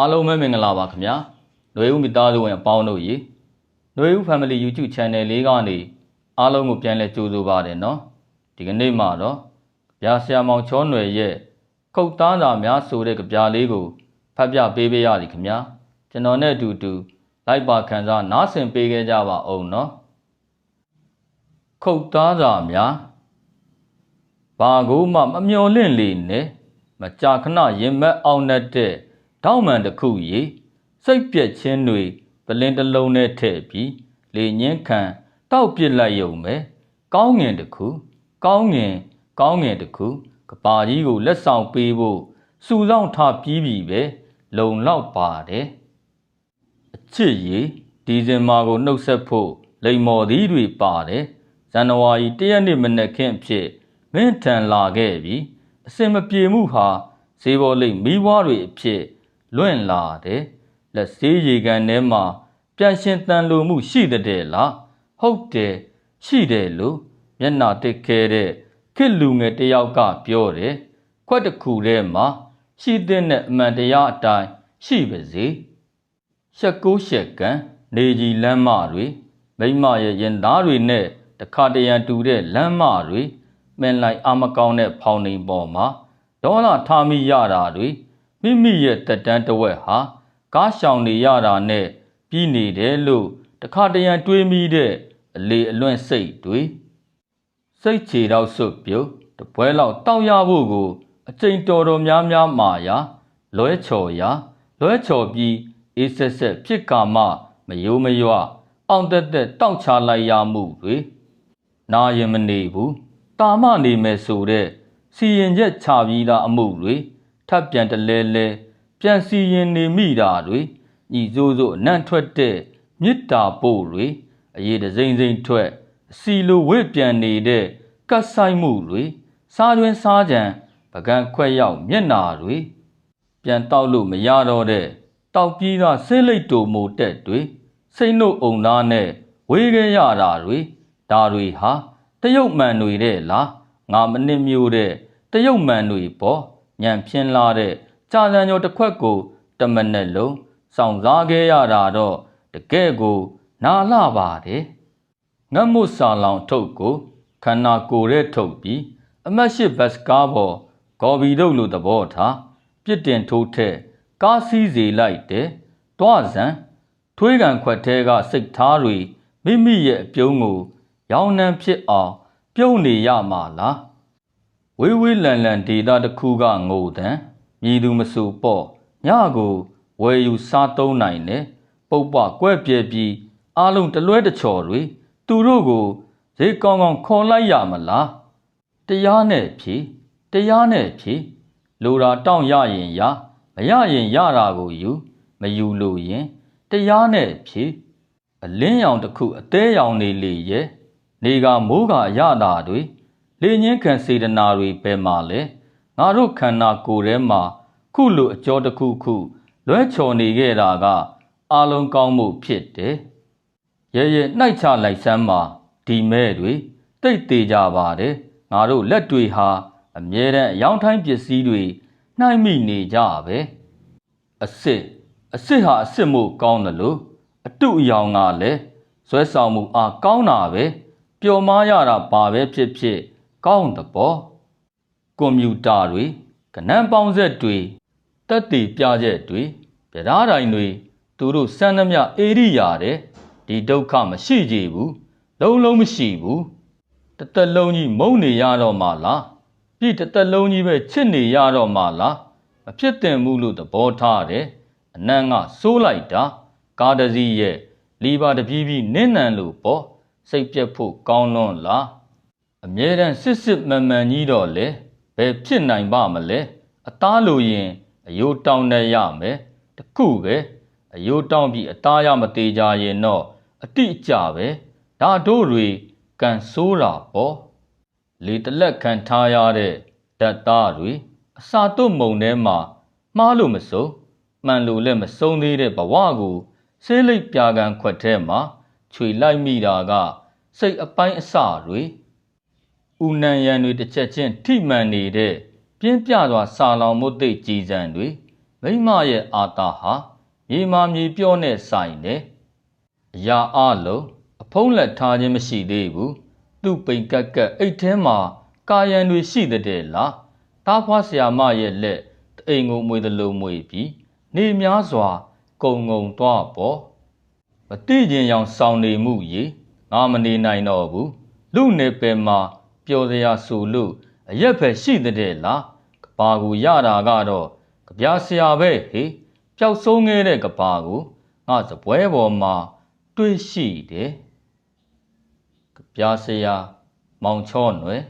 အားလုံးပဲမင်္ဂလာပါခင်ဗျာ။နှွေဦးမိသားစုဝင်အပေါင်းတို့ရေနှွေဦး Family YouTube Channel လေးကနေအားလုံးကိုပြန်လည်ကြိုဆိုပါတယ်နော်။ဒီကနေ့မှာတော့ကြပြဆရာမောင်ချောနှွေရဲ့ခုတ်သားသာများဆိုတဲ့ကြပြလေးကိုဖတ်ပြပေးပေးရသည်ခင်ဗျာ။ကျွန်တော်နဲ့အတူတူလိုက်ပါခံစားနားဆင်ပေးခဲ့ကြပါအောင်နော်။ခုတ်သားသာများဘာကိုမှမမျော်လင့်လေနဲ့မကြာခဏရင်မက်အောင်တဲ့ တောက်မှန်တစ်ခုရေစိတ်ပြက်ခြင်းတွေပလင်းတစ်လုံးနဲ့ထည့်ပြီးလေညင်းခံတောက်ပစ်လိုက်ရုံပဲကောင်းငင်တစ်ခု ကောင်းငင် ကောင်းငင်တစ်ခုကပါကြီးကိုလက်ဆောင်ပေးဖို့စူဆောင်းထားပြီးပြီပဲလုံလောက်ပါတယ်အချစ်ရေဒီဇင်ဘာကိုနှုတ်ဆက်ဖို့လိမ်မော်သီးတွေပါတယ်ဇန်နဝါရီ၁ရက်နေ့မနက်ခင်းအဖြစ်မင်းထန်လာခဲ့ပြီးအစင်မပြေမှုဟာဈေးဘောလိမ့်မိဘွားတွေအဖြစ် လွင့်လာတယ်လက်စေးရေကန်ထဲမှာပြန်ရှင်တန်လိုမှုရှိတဲ့လားဟုတ်တယ်ရှိတယ်လို့မျက်နာတစ်ခဲတဲ့ခစ်လူငယ်တယောက်ကပြောတယ်ခွက်တစ်ခုထဲမှာရှိတဲ့အမှန်တရားအတိုင်းရှိပါစေရှက်ကိုးရှက်ကန်နေကြီးလမ်းမတွေမိမရဲ့ရင်သားတွေနဲ့တခါတရံတူတဲ့လမ်းမတွေမင်းလိုက်အာမကောင်းတဲ့ဖောင်နေပေါ်မှာဒေါ်လာထားမိရတာတွေ မိမိရဲ့တက်တန်းတစ်ဝက်ဟာကားရှောင်နေရတာနဲ့ပြီးနေတယ်လို့တခါတရံတွေးမိတဲ့အလေအလွင့်စိတ်တွေစိတ်ချေတော့စွတ်ပြုတ်တပွဲလောက်တောက်ရဖို့ကိုအကျိန်တော်တော်များများမာယာလွဲချော်ရာလွဲချော်ပြီးအေးဆက်ဆက်ဖြစ်ကာမှမယိုးမရွအောင်တက်တက်တောက်ချလိုက်ရမှုတွေနာရင်မနေဘူးတာမနေမယ်ဆိုတဲ့စီရင်ချက်ချပြီးသားအမှုတွေ ထပ်ပြန်တလဲလဲပြန်စီရင်နေမိတာတွေညီစိုးစိုးအနံ့ထွက်တဲ့မေတ္တာပို့တွေအရေးတစိမ့်စိမ့်ထွက်အစီလိုဝိပြန်နေတဲ့ကတ်ဆိုင်မှုတွေစားတွင်စားကြံပကံခွက်ရောက်မျက်နာတွေပြန်တောက်လို့မရတော့တဲ့တောက်ပြီးသားဆေးလိတ်တူမိုတက်တွေစိတ်နှုတ်အုံသားနဲ့ဝေးခဲ့ရတာတွေဒါတွေဟာတရုတ်မှန်တွေတဲ့လားငါမနစ်မျိုးတဲ့တရုတ်မှန်တွေပေါ့ ညံဖြင်းလာတဲ့ကြာစံကျော်တစ်ခွက်ကိုတမနဲ့လုံးစောင့်စားခဲ့ရတာတော့တကယ့်ကိုနာလာပါတယ်ငတ်မှုစာလောင်ထုတ်ကိုခန္ဓာကိုယ်ရဲ့ထုတ်ပြီးအမတ်ရှိဘတ်စကားပေါ်ဂေါ်ဘီတို့လိုသဘောထားပြစ်တင်ထိုးထက်ကားစီးစေလိုက်တဲ့တွားစံထွေးကန်ခွက်ထဲကစိတ်ထားတွေမိမိရဲ့အပြုံးကိုရောင်နှံဖြစ်အောင်ပြုံးနေရမှာလား ဝေးဝေးလန်လန်ဒေတာတစ်ခုကငိုတံမြည်သူမဆူပေါ့ညကိုဝယ်ယူစားသုံးနိုင်တယ်ပုပ်ပကွဲ့ပြဲပြီးအားလုံးတလွဲတချော်တွေသူတို့ကိုဈေးကောင်းကောင်းခေါ်လိုက်ရမလားတရားနဲ့ဖြေတရားနဲ့ဖြေလိုတာတောင့်ရရင်ရမရရင်ရတာကိုယူမယူလို့ရင်တရားနဲ့ဖြေအလင်းရောင်တစ်ခုအသေးရောင်နေလေရဲ့နေကမိုးကရတာတွေ လေညင်းခံစေတနာတွေပဲမှလဲငါတို့ခန္ဓာကိုယ်ထဲမှာခုလိုအကျော်တစ်ခုခု လွဲချော်နေခဲ့တာက အာလုံးကောင်းမှုဖြစ်တယ်ရဲရဲနှိုက်ချလိုက်စမ်းမှာဒီမဲ့တွေတိတ်သေးကြပါတယ်ငါတို့လက်တွေဟာအမြဲတမ်းအယောင်ထိုင်းပစ္စည်းတွေနှိုက်မိနေကြပဲအစ်စ်အစ်စ်ဟာအစ်စ်မှုကောင်းတယ်လို့အတုအယောင်ကလည်းဇွဲဆောင်မှုအားကောင်းတာပဲပျော်မားရတာဘာပဲဖြစ်ဖြစ် ကောင်းသဘောကွန်ပျူတာတွေကနန်းပေါင်းဆက်တွေတက်တည်ပြချက်တွေပြဓာတိုင်းတွေသူတို့စမ်းသမျှအေရိယာတဲ့ဒီဒုက္ခမရှိကြဘူးလုံးလုံးမရှိဘူးတသက်လုံးကြီးမုန်းနေရတော့မှလားပြည်တသက်လုံးကြီးပဲချစ်နေရတော့မှလားမဖြစ်တင်မှုလို့သဘောထားတယ်အနံ့ကစိုးလိုက်တာကားတစ်စီးရဲ့လီပါတပြေးပြေးနင်းနံလို့ပေါ့စိတ်ပြက်ဖို့ကောင်းလွန်းလား အမြဲတမ်းစစ်စစ်မှန်မှန်ကြီးတော့လေဘယ်ဖြစ်နိုင်ပါမလဲအသားလိုရင်အယိုးတောင်းနေရမယ်တခုပဲအယိုးတောင်းပြီးအသားရမသေးကြရင်တော့အတိအကျပဲဒါတို့တွေကန်ဆိုးတာပေါ့လေတလက်ခံထားရတဲ့ဓာတ်သားတွေအစာတုတ်မုံထဲမှာမှားလို့မစုံမှန်လို့လည်းမစုံသေးတဲ့ဘဝကိုဆေးလိပ်ပြာကန်ခွက်ထဲမှာခြွေလိုက်မိတာက စိတ်အပိုင်းအစတွေ ဥနံရံတွေတစ်ချက်ချင်းထိမှန်နေတဲ့ပြင်းပြစွာစာလောင်မှုသိကြည်စံတွေမိမရဲ့အာတာဟာမြေမာမြေပြော့နဲ့ဆိုင်တယ်အရာအလုံးအဖုံးလက်ထားခြင်းမရှိသေးဘူးသူ့ပိန်ကက်ကက်အိတ်ထဲမှာကာယံတွေရှိတဲ့လားတားဖွားဆရာမရဲ့လက်တအိမ်ကိုမွေသလိုမွေပြီးနေများစွာကုံငုံသွားပေါ့မတိကျင်ရောင်ဆောင်နေမှုရေငါမနေနိုင်တော့ဘူးလူနေပယ်မှာ ပျော်စရာဆိုလို့အရက်ဖက်ရှိတဲ့လားကဘာကိုရတာကတော့ကြပြားဆရာပဲဟေးပျောက်ဆုံးခဲ့တဲ့ကဘာကိုငါစပွဲပေါ်မှာတွေ့ရှိတယ်ကြပြားဆရာမောင်ချောနွယ်